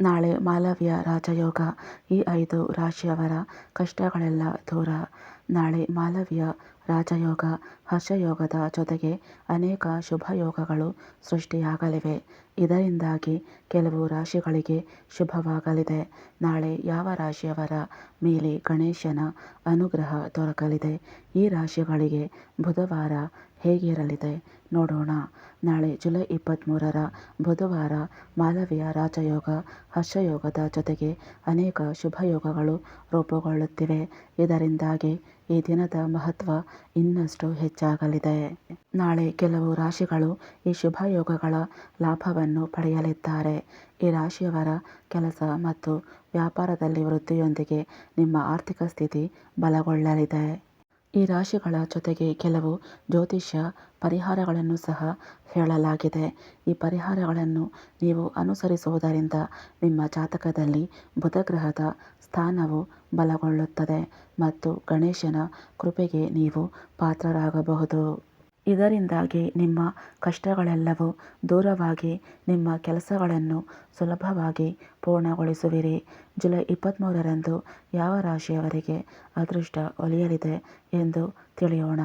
ನಾಳೆ ಮಾಲವ್ಯ ರಾಜಯೋಗ. ಈ ಐದು ರಾಶಿಯವರ ಕಷ್ಟಗಳೆಲ್ಲ ದೂರ. ನಾಳೆ ಮಾಲವ್ಯ ರಾಜಯೋಗ. ಹರ್ಷಯೋಗದ ಜೊತೆಗೆ ಅನೇಕ ಶುಭಯೋಗಗಳು ಸೃಷ್ಟಿಯಾಗಲಿವೆ. ಇದರಿಂದಾಗಿ ಕೆಲವು ರಾಶಿಗಳಿಗೆ ಶುಭವಾಗಲಿದೆ. ನಾಳೆ ಯಾವ ರಾಶಿಯವರ ಮೇಲೆ ಗಣೇಶನ ಅನುಗ್ರಹ ದೊರಕಲಿದೆ? ಈ ರಾಶಿಗಳಿಗೆ ಬುಧವಾರ ಹೇಗಿರಲಿದೆ? ನೋಡೋಣ. ನಾಳೆ ಜುಲೈ ಇಪ್ಪತ್ತ್ಮೂರರ ಬುಧವಾರ ಮಾಲವೀಯ ರಾಜಯೋಗ, ಹರ್ಷಯೋಗದ ಜೊತೆಗೆ ಅನೇಕ ಶುಭಯೋಗಗಳು ರೂಪುಗೊಳ್ಳುತ್ತಿವೆ. ಇದರಿಂದಾಗಿ ಈ ದಿನದ ಮಹತ್ವ ಇನ್ನಷ್ಟು ಹೆಚ್ಚಾಗಲಿದೆ. ನಾಳೆ ಕೆಲವು ರಾಶಿಗಳು ಈ ಶುಭಯೋಗಗಳ ಲಾಭವನ್ನು ಪಡೆಯಲಿದ್ದಾರೆ. ಈ ರಾಶಿಯವರ ಕೆಲಸ ಮತ್ತು ವ್ಯಾಪಾರದಲ್ಲಿ ವೃದ್ಧಿಯೊಂದಿಗೆ ನಿಮ್ಮ ಆರ್ಥಿಕ ಸ್ಥಿತಿ ಬಲಗೊಳ್ಳಲಿದೆ. ಈ ರಾಶಿಗಳ ಜೊತೆಗೆ ಕೆಲವು ಜ್ಯೋತಿಷ್ಯ ಪರಿಹಾರಗಳನ್ನು ಸಹ ಹೇಳಲಾಗಿದೆ. ಈ ಪರಿಹಾರಗಳನ್ನು ನೀವು ಅನುಸರಿಸುವುದರಿಂದ ನಿಮ್ಮ ಜಾತಕದಲ್ಲಿ ಬುಧಗ್ರಹದ ಸ್ಥಾನವು ಬಲಗೊಳ್ಳುತ್ತದೆ ಮತ್ತು ಗಣೇಶನ ಕೃಪೆಗೆ ನೀವು ಪಾತ್ರರಾಗಬಹುದು. ಇದರಿಂದಾಗಿ ನಿಮ್ಮ ಕಷ್ಟಗಳೆಲ್ಲವೂ ದೂರವಾಗಿ ನಿಮ್ಮ ಕೆಲಸಗಳನ್ನು ಸುಲಭವಾಗಿ ಪೂರ್ಣಗೊಳಿಸುವಿರಿ. ಜುಲೈ ಇಪ್ಪತ್ತ್ಮೂರರಂದು ಯಾವ ರಾಶಿಯವರಿಗೆ ಅದೃಷ್ಟ ಒಲಿಯಲಿದೆ ಎಂದು ತಿಳಿಯೋಣ.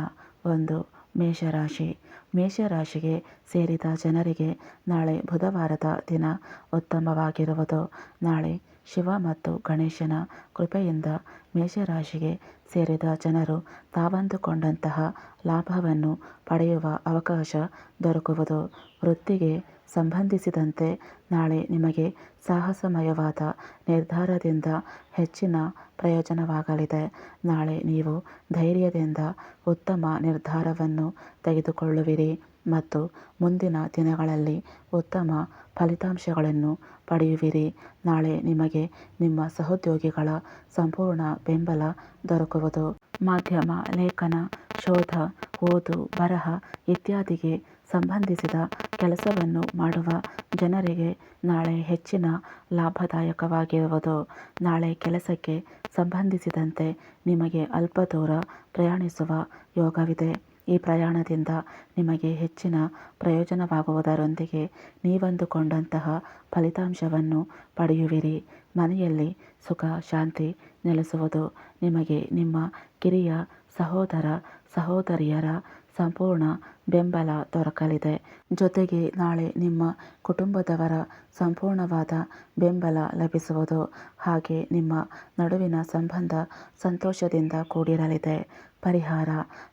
ಒಂದು, ಮೇಷರಾಶಿ. ಮೇಷರಾಶಿಗೆ ಸೇರಿದ ಜನರಿಗೆ ನಾಳೆ ಬುಧವಾರದ ದಿನ ಉತ್ತಮವಾಗಿರುವುದು. ನಾಳೆ ಶಿವ ಮತ್ತು ಗಣೇಶನ ಕೃಪೆಯಿಂದ ಮೇಷರಾಶಿಗೆ ಸೇರಿದ ಜನರು ತಾವಂದುಕೊಂಡಂತಹ ಲಾಭವನ್ನು ಪಡೆಯುವ ಅವಕಾಶ ದೊರಕುವುದು. ವೃತ್ತಿಗೆ ಸಂಬಂಧಿಸಿದಂತೆ ನಾಳೆ ನಿಮಗೆ ಸಾಹಸಮಯವಾದ ನಿರ್ಧಾರದಿಂದ ಹೆಚ್ಚಿನ ಪ್ರಯೋಜನವಾಗಲಿದೆ. ನಾಳೆ ನೀವು ಧೈರ್ಯದಿಂದ ಉತ್ತಮ ನಿರ್ಧಾರವನ್ನು ತೆಗೆದುಕೊಳ್ಳುವಿರಿ. ಮತ್ತು ಮುಂದಿನ ದಿನಗಳಲ್ಲಿ ಉತ್ತಮ ಫಲಿತಾಂಶಗಳನ್ನು ಪಡೆಯುವಿರಿ. ನಾಳೆ ನಿಮಗೆ ನಿಮ್ಮ ಸಹೋದ್ಯೋಗಿಗಳ ಸಂಪೂರ್ಣ ಬೆಂಬಲ ದೊರಕುವುದು. ಮಾಧ್ಯಮ, ಲೇಖನ, ಶೋಧ, ಓದು, ಬರಹ ಇತ್ಯಾದಿಗೆ ಸಂಬಂಧಿಸಿದ ಕೆಲಸವನ್ನು ಮಾಡುವ ಜನರಿಗೆ ನಾಳೆ ಹೆಚ್ಚಿನ ಲಾಭದಾಯಕವಾಗಿರುವುದು. ನಾಳೆ ಕೆಲಸಕ್ಕೆ ಸಂಬಂಧಿಸಿದಂತೆ ನಿಮಗೆ ಅಲ್ಪ ದೂರ ಪ್ರಯಾಣಿಸುವ ಯೋಗವಿದೆ. ಈ ಪ್ರಯಾಣದಿಂದ ನಿಮಗೆ ಹೆಚ್ಚಿನ ಪ್ರಯೋಜನವಾಗುವುದರೊಂದಿಗೆ ನೀವಂದುಕೊಂಡಂತಹ ಫಲಿತಾಂಶವನ್ನು ಪಡೆಯುವಿರಿ. ಮನೆಯಲ್ಲಿ ಸುಖ, ಶಾಂತಿ ನೆಲೆಸುವುದು ನಿಮಗೆ ನಿಮ್ಮ ಕಿರಿಯ ಸಹೋದರ, ಸಹೋದರಿಯರ ಸಂಪೂರ್ಣ ಬೆಂಬಲ ದೊರಕಲಿದೆ. ಜೊತೆಗೆ ನಾಳೆ ನಿಮ್ಮ ಕುಟುಂಬದವರ ಸಂಪೂರ್ಣವಾದ ಬೆಂಬಲ ಲಭಿಸುವುದು ಹಾಗೆ ನಿಮ್ಮ ನಡುವಿನ ಸಂಬಂಧ ಸಂತೋಷದಿಂದ ಕೂಡಿರಲಿದೆ. ಪರಿಹಾರ.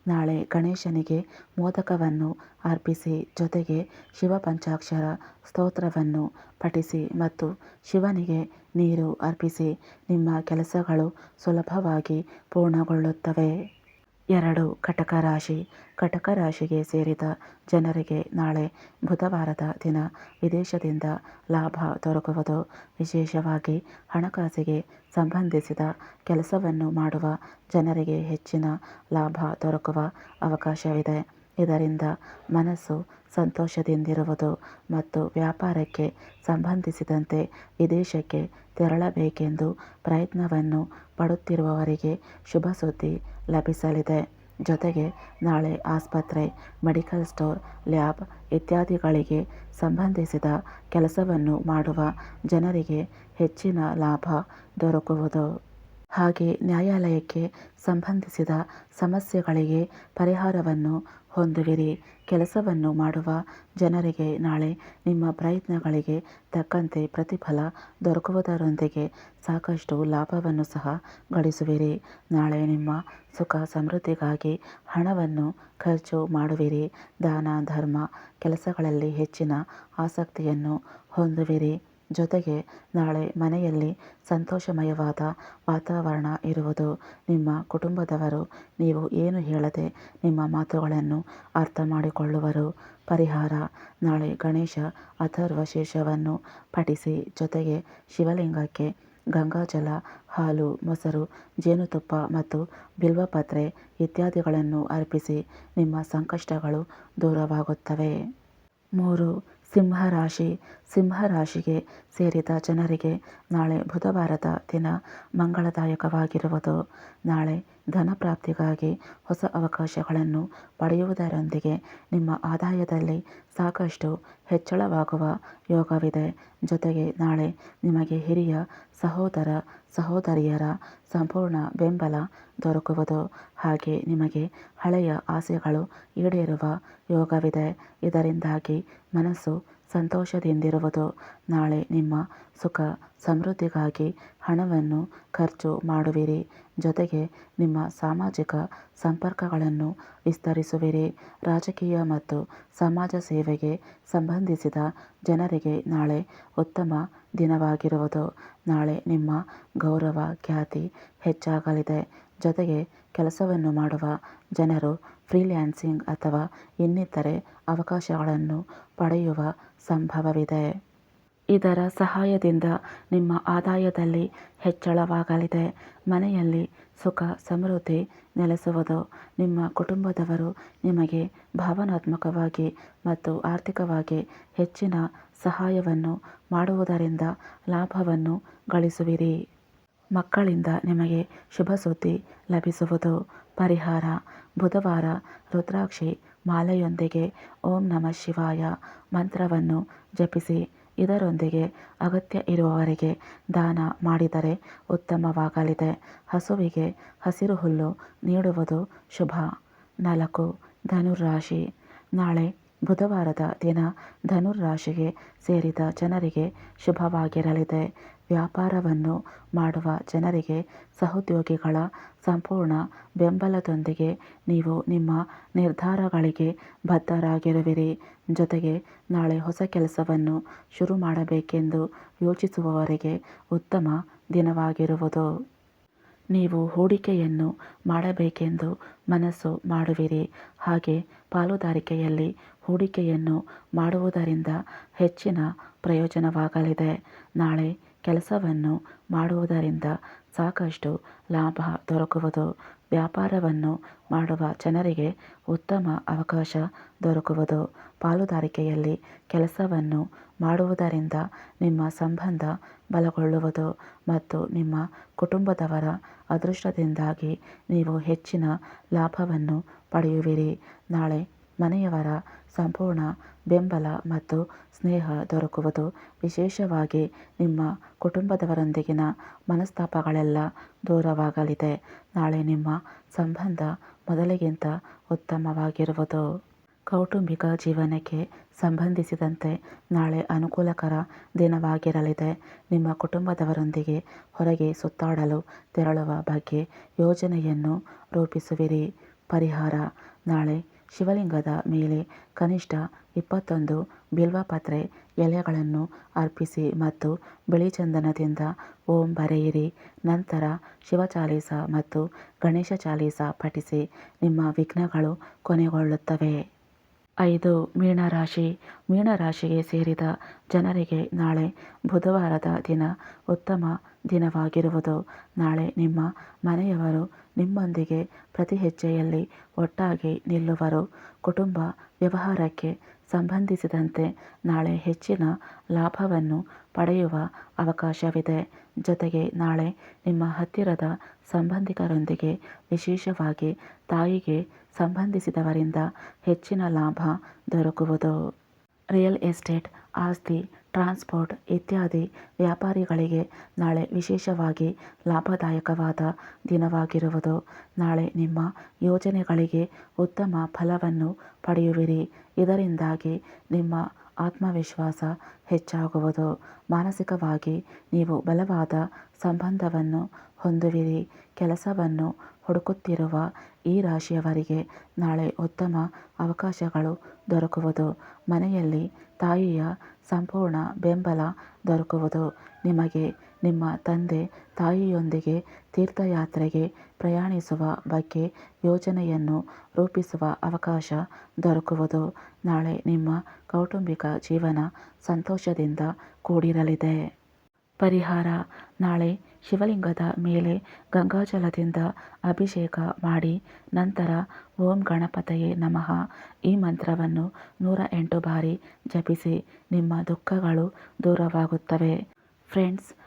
ನಾಳೆ ಗಣೇಶನಿಗೆ ಮೋದಕವನ್ನು ಅರ್ಪಿಸಿ ಜೊತೆಗೆ ಶಿವ ಪಂಚಾಕ್ಷರ ಸ್ತೋತ್ರವನ್ನು ಪಠಿಸಿ ಮತ್ತು ಶಿವನಿಗೆ ನೀರು ಅರ್ಪಿಸಿ. ನಿಮ್ಮ ಕೆಲಸಗಳು ಸುಲಭವಾಗಿ ಪೂರ್ಣಗೊಳ್ಳುತ್ತವೆ. ಎರಡು ಕಟಕ ರಾಶಿ ಕಟಕ ರಾಶಿಗೆ ಸೇರಿದ ಜನರಿಗೆ ನಾಳೆ ಬುಧವಾರದ ದಿನ ವಿದೇಶದಿಂದ ಲಾಭ ದೊರಕುವುದು. ವಿಶೇಷವಾಗಿ ಹಣಕಾಸಿಗೆ ಸಂಬಂಧಿಸಿದ ಕೆಲಸವನ್ನು ಮಾಡುವ ಜನರಿಗೆ ಹೆಚ್ಚಿನ ಲಾಭ ದೊರಕುವ ಅವಕಾಶವಿದೆ. ಇದರಿಂದ ಮನಸ್ಸು ಸಂತೋಷದಿಂದಿರುವುದು ಮತ್ತು ವ್ಯಾಪಾರಕ್ಕೆ ಸಂಬಂಧಿಸಿದಂತೆ ವಿದೇಶಕ್ಕೆ ತೆರಳಬೇಕೆಂದು ಪ್ರಯತ್ನವನ್ನು ಪಡುತ್ತಿರುವವರಿಗೆ ಶುಭ ಸುದ್ದಿ ಲಭಿಸಲಿದೆ. ಜೊತೆಗೆ ನಾಳೆ ಆಸ್ಪತ್ರೆ, ಮೆಡಿಕಲ್ ಸ್ಟೋರ್, ಲ್ಯಾಬ್ ಇತ್ಯಾದಿಗಳಿಗೆ ಸಂಬಂಧಿಸಿದ ಕೆಲಸವನ್ನು ಮಾಡುವ ಜನರಿಗೆ ಹೆಚ್ಚಿನ ಲಾಭ ದೊರಕುವುದು. ಹಾಗೆ ನ್ಯಾಯಾಲಯಕ್ಕೆ ಸಂಬಂಧಿಸಿದ ಸಮಸ್ಯೆಗಳಿಗೆ ಪರಿಹಾರವನ್ನು ಹೊಂದುವಿರಿ. ಕೆಲಸವನ್ನು ಮಾಡುವ ಜನರಿಗೆ ನಾಳೆ ನಿಮ್ಮ ಪ್ರಯತ್ನಗಳಿಗೆ ತಕ್ಕಂತೆ ಪ್ರತಿಫಲ ದೊರಕುವುದರೊಂದಿಗೆ ಸಾಕಷ್ಟು ಲಾಭವನ್ನು ಸಹ ಗಳಿಸುವಿರಿ. ನಾಳೆ ನಿಮ್ಮ ಸುಖ ಸಮೃದ್ಧಿಗಾಗಿ ಹಣವನ್ನು ಖರ್ಚು ಮಾಡುವಿರಿ. ದಾನ, ಧರ್ಮ, ಕೆಲಸಗಳಲ್ಲಿ ಹೆಚ್ಚಿನ ಆಸಕ್ತಿಯನ್ನು ಹೊಂದುವಿರಿ. ಜೊತೆಗೆ ನಾಳೆ ಮನೆಯಲ್ಲಿ ಸಂತೋಷಮಯವಾದ ವಾತಾವರಣ ಇರುವುದು ನಿಮ್ಮ ಕುಟುಂಬದವರು, ನೀವು ಏನು ಹೇಳದೆ ನಿಮ್ಮ ಮಾತುಗಳನ್ನು ಅರ್ಥ ಮಾಡಿಕೊಳ್ಳುವರು ಪರಿಹಾರ, ನಾಳೆ ಗಣೇಶ ಅಥರ್ವಶೇಷವನ್ನು ಪಠಿಸಿ ಜೊತೆಗೆ ಶಿವಲಿಂಗಕ್ಕೆ ಗಂಗಾಜಲ, ಹಾಲು, ಮೊಸರು, ಜೇನುತುಪ್ಪ ಮತ್ತು ಬಿಲ್ವಪತ್ರೆ ಇತ್ಯಾದಿಗಳನ್ನು ಅರ್ಪಿಸಿ ನಿಮ್ಮ ಸಂಕಷ್ಟಗಳು ದೂರವಾಗುತ್ತವೆ. ಮೂರು ಸಿಂಹರಾಶಿ ಸಿಂಹರಾಶಿಗೆ ಸೇರಿದ ಜನರಿಗೆ ನಾಳೆ ಬುಧವಾರದ ದಿನ ಮಂಗಳದಾಯಕವಾಗಿರುವುದು. ನಾಳೆ ಧನ ಪ್ರಾಪ್ತಿಗಾಗಿ ಹೊಸ ಅವಕಾಶಗಳನ್ನು ಪಡೆಯುವುದರೊಂದಿಗೆ ನಿಮ್ಮ ಆದಾಯದಲ್ಲಿ ಸಾಕಷ್ಟು ಹೆಚ್ಚಳವಾಗುವ ಯೋಗವಿದೆ. ಜೊತೆಗೆ ನಾಳೆ ನಿಮಗೆ ಹಿರಿಯ ಸಹೋದರ, ಸಹೋದರಿಯರ ಸಂಪೂರ್ಣ ಬೆಂಬಲ ದೊರಕುವುದು. ಹಾಗೆ ನಿಮಗೆ ಹಳೆಯ ಆಸೆಗಳು ಈಡೇರುವ ಯೋಗವಿದೆ. ಇದರಿಂದಾಗಿ ಮನಸ್ಸು ಸಂತೋಷದಿಂದಿರುವುದು. ನಾಳೆ ನಿಮ್ಮ ಸುಖ ಸಮೃದ್ಧಿಗಾಗಿ ಹಣವನ್ನು ಖರ್ಚು ಮಾಡುವಿರಿ. ಜೊತೆಗೆ ನಿಮ್ಮ ಸಾಮಾಜಿಕ ಸಂಪರ್ಕಗಳನ್ನು ವಿಸ್ತರಿಸುವಿರಿ. ರಾಜಕೀಯ ಮತ್ತು ಸಮಾಜ ಸೇವೆಗೆ ಸಂಬಂಧಿಸಿದ ಜನರಿಗೆ ನಾಳೆ ಉತ್ತಮ ದಿನವಾಗಿರುವುದು. ನಾಳೆ ನಿಮ್ಮ ಗೌರವ ಖ್ಯಾತಿ ಹೆಚ್ಚಾಗಲಿದೆ. ಜೊತೆಗೆ ಕೆಲಸವನ್ನು ಮಾಡುವ ಜನರು ಫ್ರೀಲ್ಯಾನ್ಸಿಂಗ್ ಅಥವಾ ಇನ್ನಿತರೆ ಅವಕಾಶಗಳನ್ನು ಪಡೆಯುವ ಸಂಭವವಿದೆ. ಇದರ ಸಹಾಯದಿಂದ ನಿಮ್ಮ ಆದಾಯದಲ್ಲಿ ಹೆಚ್ಚಳವಾಗಲಿದೆ. ಮನೆಯಲ್ಲಿ ಸುಖ, ಸಮೃದ್ಧಿ ನೆಲೆಸುವುದು ನಿಮ್ಮ ಕುಟುಂಬದವರು ನಿಮಗೆ ಭಾವನಾತ್ಮಕವಾಗಿ ಮತ್ತು ಆರ್ಥಿಕವಾಗಿ ಹೆಚ್ಚಿನ ಸಹಾಯವನ್ನು ಮಾಡುವುದರಿಂದ ಲಾಭವನ್ನು ಗಳಿಸುವಿರಿ. ಮಕ್ಕಳಿಂದ ನಿಮಗೆ ಶುಭ ಸುದ್ದಿ ಲಭಿಸುವುದು. ಪರಿಹಾರ. ಬುಧವಾರ ರುದ್ರಾಕ್ಷಿ ಮಾಲೆಯೊಂದಿಗೆ ಓಂ ನಮಃ ಶಿವಾಯ ಮಂತ್ರವನ್ನು ಜಪಿಸಿ ಇದರೊಂದಿಗೆ ಅಗತ್ಯ ಇರುವವರಿಗೆ ದಾನ ಮಾಡಿದರೆ ಉತ್ತಮವಾಗಲಿದೆ. ಹಸುವಿಗೆ ಹಸಿರು ಹುಲ್ಲು ನೀಡುವುದು ಶುಭ. ನಾಲ್ಕು ಧನುರಾಶಿ ನಾಳೆ ಬುಧವಾರದ ದಿನ ಧನುರಾಶಿಗೆ ಸೇರಿದ ಜನರಿಗೆ ಶುಭವಾಗಿರಲಿದೆ. ವ್ಯಾಪಾರವನ್ನು ಮಾಡುವ ಜನರಿಗೆ ಸಹೋದ್ಯೋಗಿಗಳ ಸಂಪೂರ್ಣ ಬೆಂಬಲದೊಂದಿಗೆ ನೀವು ನಿಮ್ಮ ನಿರ್ಧಾರಗಳಿಗೆ ಬದ್ಧರಾಗಿರುವಿರಿ. ಜೊತೆಗೆ ನಾಳೆ ಹೊಸ ಕೆಲಸವನ್ನು ಶುರು ಮಾಡಬೇಕೆಂದು ಯೋಚಿಸುವವರಿಗೆ ಉತ್ತಮ ದಿನವಾಗಿರುವುದು. ನೀವು ಹೂಡಿಕೆಯನ್ನು ಮಾಡಬೇಕೆಂದು ಮನಸ್ಸು ಮಾಡುವಿರಿ. ಹಾಗೆ ಪಾಲುದಾರಿಕೆಯಲ್ಲಿ ಹೂಡಿಕೆಯನ್ನು ಮಾಡುವುದರಿಂದ ಹೆಚ್ಚಿನ ಪ್ರಯೋಜನವಾಗಲಿದೆ. ನಾಳೆ ಕೆಲಸವನ್ನು ಮಾಡುವುದರಿಂದ ಸಾಕಷ್ಟು ಲಾಭ ದೊರಕುವುದು. ವ್ಯಾಪಾರವನ್ನು ಮಾಡುವ ಜನರಿಗೆ ಉತ್ತಮ ಅವಕಾಶ ದೊರಕುವುದು. ಪಾಲುದಾರಿಕೆಯಲ್ಲಿ ಕೆಲಸವನ್ನು ಮಾಡುವುದರಿಂದ ನಿಮ್ಮ ಸಂಬಂಧ ಬಲಗೊಳ್ಳುವುದು ಮತ್ತು ನಿಮ್ಮ ಕುಟುಂಬದವರ ಅದೃಷ್ಟದಿಂದಾಗಿ ನೀವು ಹೆಚ್ಚಿನ ಲಾಭವನ್ನು ಪಡೆಯುವಿರಿ. ನಾಳೆ ಮನೆಯವರ ಸಂಪೂರ್ಣ ಬೆಂಬಲ ಮತ್ತು ಸ್ನೇಹ ದೊರಕುವುದು. ವಿಶೇಷವಾಗಿ ನಿಮ್ಮ ಕುಟುಂಬದವರೊಂದಿಗಿನ ಮನಸ್ತಾಪಗಳೆಲ್ಲ ದೂರವಾಗಲಿದೆ. ನಾಳೆ ನಿಮ್ಮ ಸಂಬಂಧ ಮೊದಲಿಗಿಂತ ಉತ್ತಮವಾಗಿರುವುದು. ಕೌಟುಂಬಿಕ ಜೀವನಕ್ಕೆ ಸಂಬಂಧಿಸಿದಂತೆ ನಾಳೆ ಅನುಕೂಲಕರ ದಿನವಾಗಿರಲಿದೆ. ನಿಮ್ಮ ಕುಟುಂಬದವರೊಂದಿಗೆ ಹೊರಗೆ ಸುತ್ತಾಡಲು ತೆರಳುವ ಬಗ್ಗೆ ಯೋಜನೆಯನ್ನು ರೂಪಿಸುವಿರಿ. ಪರಿಹಾರ ನಾಳೆ ಶಿವಲಿಂಗದ ಮೇಲೆ ಕನಿಷ್ಠ ಇಪ್ಪತ್ತೊಂದು ಬಿಲ್ವಪತ್ರೆ ಎಲೆಗಳನ್ನು ಅರ್ಪಿಸಿ ಮತ್ತು ಬಿಳಿ ಚಂದನದಿಂದ ಓಂ ಬರೆಯಿರಿ. ನಂತರ ಶಿವಚಾಲೀಸ ಮತ್ತು ಗಣೇಶ ಚಾಲೀಸ ಪಠಿಸಿ ನಿಮ್ಮ ವಿಘ್ನಗಳು ಕೊನೆಗೊಳ್ಳುತ್ತವೆ. ಐದು ಮೀನರಾಶಿ ಮೀನರಾಶಿಗೆ ಸೇರಿದ ಜನರಿಗೆ ನಾಳೆ ಬುಧವಾರದ ದಿನ ಉತ್ತಮ ದಿನವಾಗಿರುವುದು. ನಾಳೆ ನಿಮ್ಮ ಮನೆಯವರು ನಿಮ್ಮೊಂದಿಗೆ ಪ್ರತಿ ಹೆಜ್ಜೆಯಲ್ಲಿ ಒಟ್ಟಾಗಿ ನಿಲ್ಲುವರು. ಕುಟುಂಬ ವ್ಯವಹಾರಕ್ಕೆ ಸಂಬಂಧಿಸಿದಂತೆ ನಾಳೆ ಹೆಚ್ಚಿನ ಲಾಭವನ್ನು ಪಡೆಯುವ ಅವಕಾಶವಿದೆ. ಜೊತೆಗೆ ನಾಳೆ ನಿಮ್ಮ ಹತ್ತಿರದ ಸಂಬಂಧಿಕರೊಂದಿಗೆ ವಿಶೇಷವಾಗಿ ತಾಯಿಗೆ ಸಂಬಂಧಿಸಿದವರಿಂದ ಹೆಚ್ಚಿನ ಲಾಭ ದೊರಕುವುದು. ರಿಯಲ್ ಎಸ್ಟೇಟ್, ಆಸ್ತಿ, ಟ್ರಾನ್ಸ್ಪೋರ್ಟ್ ಇತ್ಯಾದಿ ವ್ಯಾಪಾರಿಗಳಿಗೆ ನಾಳೆ ವಿಶೇಷವಾಗಿ ಲಾಭದಾಯಕವಾದ ದಿನವಾಗಿರುವುದು. ನಾಳೆ ನಿಮ್ಮ ಯೋಜನೆಗಳಿಗೆ ಉತ್ತಮ ಫಲವನ್ನು ಪಡೆಯುವಿರಿ. ಇದರಿಂದಾಗಿ ನಿಮ್ಮ ಆತ್ಮವಿಶ್ವಾಸ ಹೆಚ್ಚಾಗುವುದು. ಮಾನಸಿಕವಾಗಿ ನೀವು ಬಲವಾದ ಸಂಬಂಧವನ್ನು ಹೊಂದುವಿರಿ. ಕೆಲಸವನ್ನು ಹುಡುಕುತ್ತಿರುವ ಈ ರಾಶಿಯವರಿಗೆ ನಾಳೆ ಉತ್ತಮ ಅವಕಾಶಗಳು ದೊರಕುವುದು. ಮನೆಯಲ್ಲಿ ತಾಯಿಯ ಸಂಪೂರ್ಣ ಬೆಂಬಲ ದೊರಕುವುದು. ನಿಮಗೆ ನಿಮ್ಮ ತಂದೆ ತಾಯಿಯೊಂದಿಗೆ ತೀರ್ಥಯಾತ್ರೆಗೆ ಪ್ರಯಾಣಿಸುವ ಬಗ್ಗೆ ಯೋಜನೆಯನ್ನು ರೂಪಿಸುವ ಅವಕಾಶ ದೊರಕುವುದು ನಾಳೆ ನಿಮ್ಮ ಕೌಟುಂಬಿಕ ಜೀವನ ಸಂತೋಷದಿಂದ ಕೂಡಿರಲಿದೆ. ಪರಿಹಾರ. ನಾಳೆ ಶಿವಲಿಂಗದ ಮೇಲೆ ಗಂಗಾಜಲದಿಂದ ಅಭಿಷೇಕ ಮಾಡಿ ನಂತರ ಓಂ ಗಣಪತಯೇ ನಮಃ. ಈ ಮಂತ್ರವನ್ನು ನೂರ ಎಂಟು ಬಾರಿ ಜಪಿಸಿ ನಿಮ್ಮ ದುಃಖಗಳು ದೂರವಾಗುತ್ತವೆ. ಫ್ರೆಂಡ್ಸ್